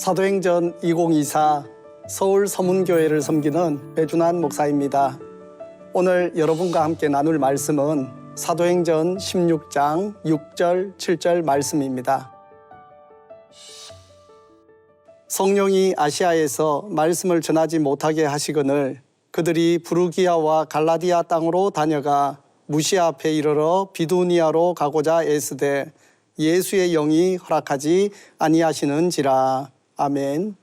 사도행전 2024 서울 서문교회를 섬기는 배준환 목사입니다. 오늘 여러분과 함께 나눌 말씀은 사도행전 16장 6절, 7절 말씀입니다. 성령이 아시아에서 말씀을 전하지 못하게 하시거늘 그들이 부르기아와 갈라디아 땅으로 다녀가 무시아 앞에 이르러 비두니아로 가고자 애쓰되 예수의 영이 허락하지 아니하시는지라 아멘.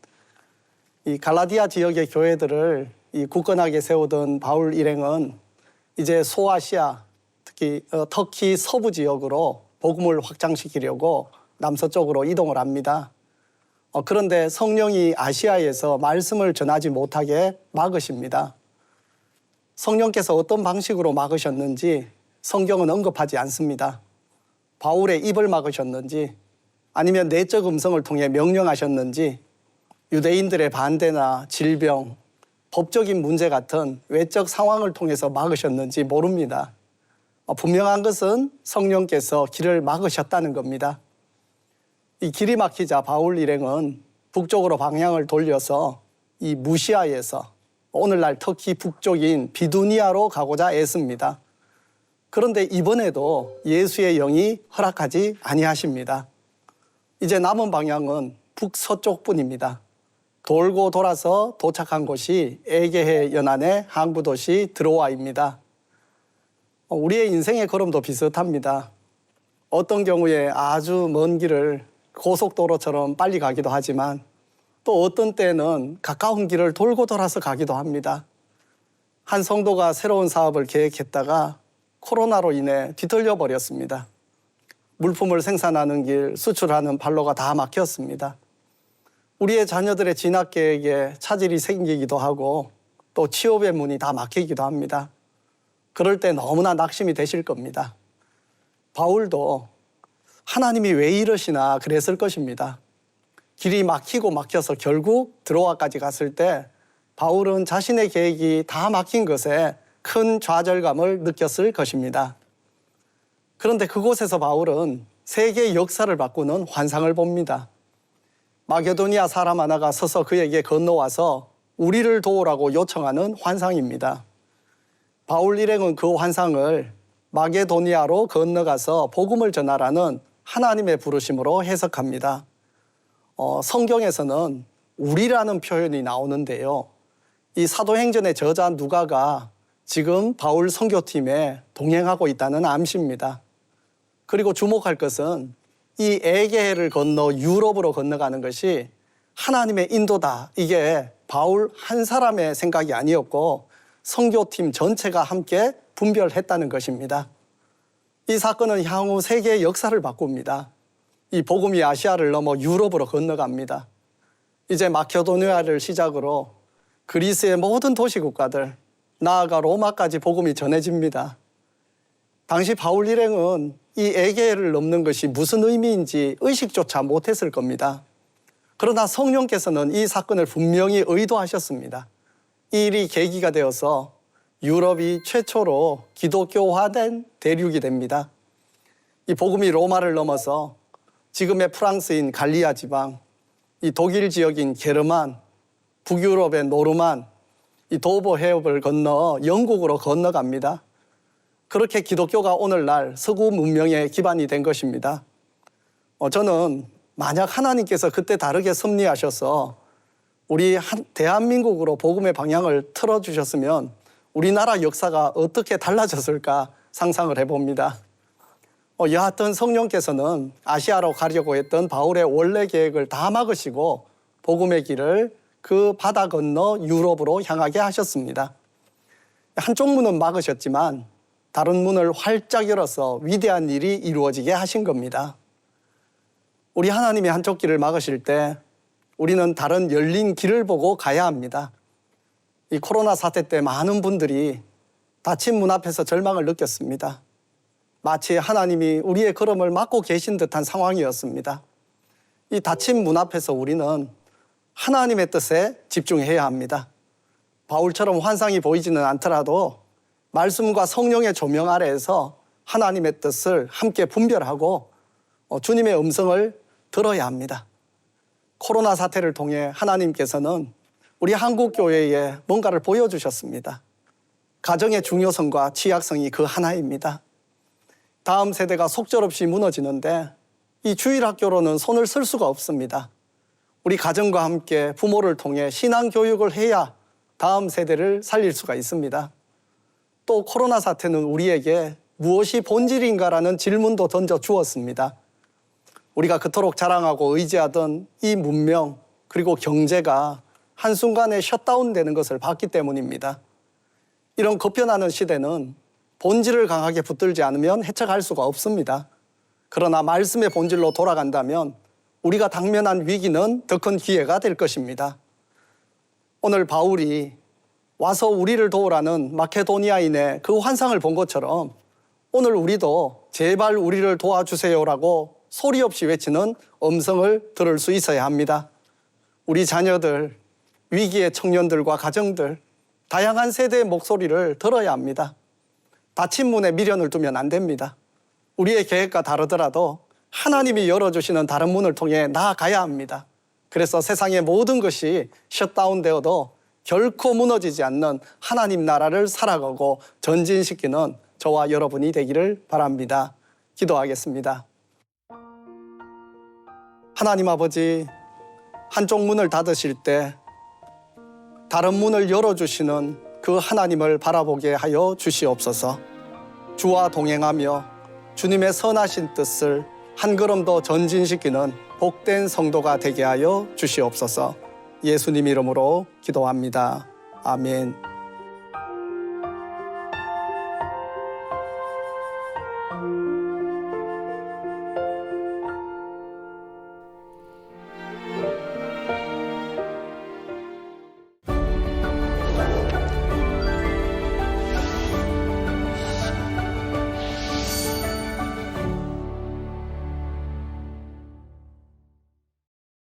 이 갈라디아 지역의 교회들을 이 굳건하게 세우던 바울 일행은 이제 소아시아 특히 어, 터키 서부 지역으로 복음을 확장시키려고 남서쪽으로 이동을 합니다. 어, 그런데 성령이 아시아에서 말씀을 전하지 못하게 막으십니다. 성령께서 어떤 방식으로 막으셨는지 성경은 언급하지 않습니다. 바울의 입을 막으셨는지 아니면 내적 음성을 통해 명령하셨는지 유대인들의 반대나 질병, 법적인 문제 같은 외적 상황을 통해서 막으셨는지 모릅니다. 어, 분명한 것은 성령께서 길을 막으셨다는 겁니다. 이 길이 막히자 바울 일행은 북쪽으로 방향을 돌려서 이 무시아에서 오늘날 터키 북쪽인 비두니아로 가고자 애씁니다. 그런데 이번에도 예수의 영이 허락하지 아니하십니다. 이제 남은 방향은 북서쪽뿐입니다. 돌고 돌아서 도착한 곳이 에게해 연안의 항구 도시 드로아입니다. 어, 우리의 인생의 걸음도 비슷합니다. 어떤 경우에 아주 먼 길을 고속도로처럼 빨리 가기도 하지만 또 어떤 때는 가까운 길을 돌고 돌아서 가기도 합니다. 한 성도가 새로운 사업을 계획했다가 코로나로 인해 뒤틀려 버렸습니다. 물품을 생산하는 길, 수출하는 발로가 다 막혔습니다. 우리의 자녀들의 진학 계획에 차질이 생기기도 하고 또 취업의 문이 다 막히기도 합니다. 그럴 때 너무나 낙심이 되실 겁니다. 바울도 하나님이 왜 이러시나 그랬을 것입니다. 길이 막히고 막혀서 결국 드로아까지 갔을 때 바울은 자신의 계획이 다 막힌 것에 큰 좌절감을 느꼈을 것입니다. 그런데 그곳에서 바울은 세계의 역사를 바꾸는 환상을 봅니다. 마게도니아 사람 하나가 서서 그에게 건너와서 우리를 도우라고 요청하는 환상입니다. 바울 일행은 그 환상을 마게도니아로 건너가서 복음을 전하라는 하나님의 부르심으로 해석합니다. 어, 성경에서는 우리라는 표현이 나오는데요. 이 사도행전의 저자 누가가 지금 바울 선교팀에 동행하고 있다는 암시입니다. 그리고 주목할 것은 이 에게해를 건너 유럽으로 건너가는 것이 하나님의 인도다. 이게 바울 한 사람의 생각이 아니었고 선교팀 전체가 함께 분별했다는 것입니다. 이 사건은 향후 세계의 역사를 바꿉니다. 이 복음이 아시아를 넘어 유럽으로 건너갑니다. 이제 마케도니아를 시작으로 그리스의 모든 도시 국가들, 나아가 로마까지 복음이 전해집니다. 당시 바울 일행은 이 에게를 넘는 것이 무슨 의미인지 의식조차 못했을 겁니다. 그러나 성령께서는 이 사건을 분명히 의도하셨습니다. 이 일이 계기가 되어서 유럽이 최초로 기독교화된 대륙이 됩니다. 이 복음이 로마를 넘어서 지금의 프랑스인 갈리아 지방, 이 독일 지역인 게르만, 북유럽의 노르만, 이 도보 해협을 건너 영국으로 건너갑니다. 그렇게 기독교가 오늘날 서구 문명의 기반이 된 것입니다. 어, 저는 만약 하나님께서 그때 다르게 섭리하셔서 우리 한, 대한민국으로 복음의 방향을 틀어주셨으면 우리나라 역사가 어떻게 달라졌을까 상상을 해봅니다. 어, 여하튼 성령께서는 아시아로 가려고 했던 바울의 원래 계획을 다 막으시고 복음의 길을 그 바다 건너 유럽으로 향하게 하셨습니다. 한쪽 문은 막으셨지만 다른 문을 활짝 열어서 위대한 일이 이루어지게 하신 겁니다. 우리 하나님이 한쪽 길을 막으실 때 우리는 다른 열린 길을 보고 가야 합니다. 이 코로나 사태 때 많은 분들이 닫힌 문 앞에서 절망을 느꼈습니다. 마치 하나님이 우리의 걸음을 막고 계신 듯한 상황이었습니다. 이 닫힌 문 앞에서 우리는 하나님의 뜻에 집중해야 합니다. 바울처럼 환상이 보이지는 않더라도 말씀과 성령의 조명 아래에서 하나님의 뜻을 함께 분별하고 어, 주님의 음성을 들어야 합니다. 코로나 사태를 통해 하나님께서는 우리 한국 교회에 뭔가를 보여주셨습니다. 가정의 중요성과 취약성이 그 하나입니다. 다음 세대가 속절없이 무너지는데 이 주일 학교로는 손을 쓸 수가 없습니다. 우리 가정과 함께 부모를 통해 신앙 교육을 해야 다음 세대를 살릴 수가 있습니다. 또 코로나 사태는 우리에게 무엇이 본질인가라는 질문도 던져 주었습니다. 우리가 그토록 자랑하고 의지하던 이 문명 그리고 경제가 한순간에 셧다운 되는 것을 봤기 때문입니다. 이런 급변하는 시대는 본질을 강하게 붙들지 않으면 해쳐갈 수가 없습니다. 그러나 말씀의 본질로 돌아간다면 우리가 당면한 위기는 더 큰 기회가 될 것입니다. 오늘 바울이 와서 우리를 도우라는 마케도니아인의 그 환상을 본 것처럼 오늘 우리도 제발 우리를 도와주세요라고 소리 없이 외치는 음성을 들을 수 있어야 합니다. 우리 자녀들, 위기의 청년들과 가정들, 다양한 세대의 목소리를 들어야 합니다. 닫힌 문에 미련을 두면 안 됩니다. 우리의 계획과 다르더라도 하나님이 열어주시는 다른 문을 통해 나아가야 합니다. 그래서 세상의 모든 것이 셧다운 되어도 결코 무너지지 않는 하나님 나라를 살아가고 전진시키는 저와 여러분이 되기를 바랍니다. 기도하겠습니다. 하나님 아버지, 한쪽 문을 닫으실 때 다른 문을 열어주시는 그 하나님을 바라보게 하여 주시옵소서. 주와 동행하며 주님의 선하신 뜻을 한 걸음 더 전진시키는 복된 성도가 되게 하여 주시옵소서. 예수님 이름으로 기도합니다. 아멘.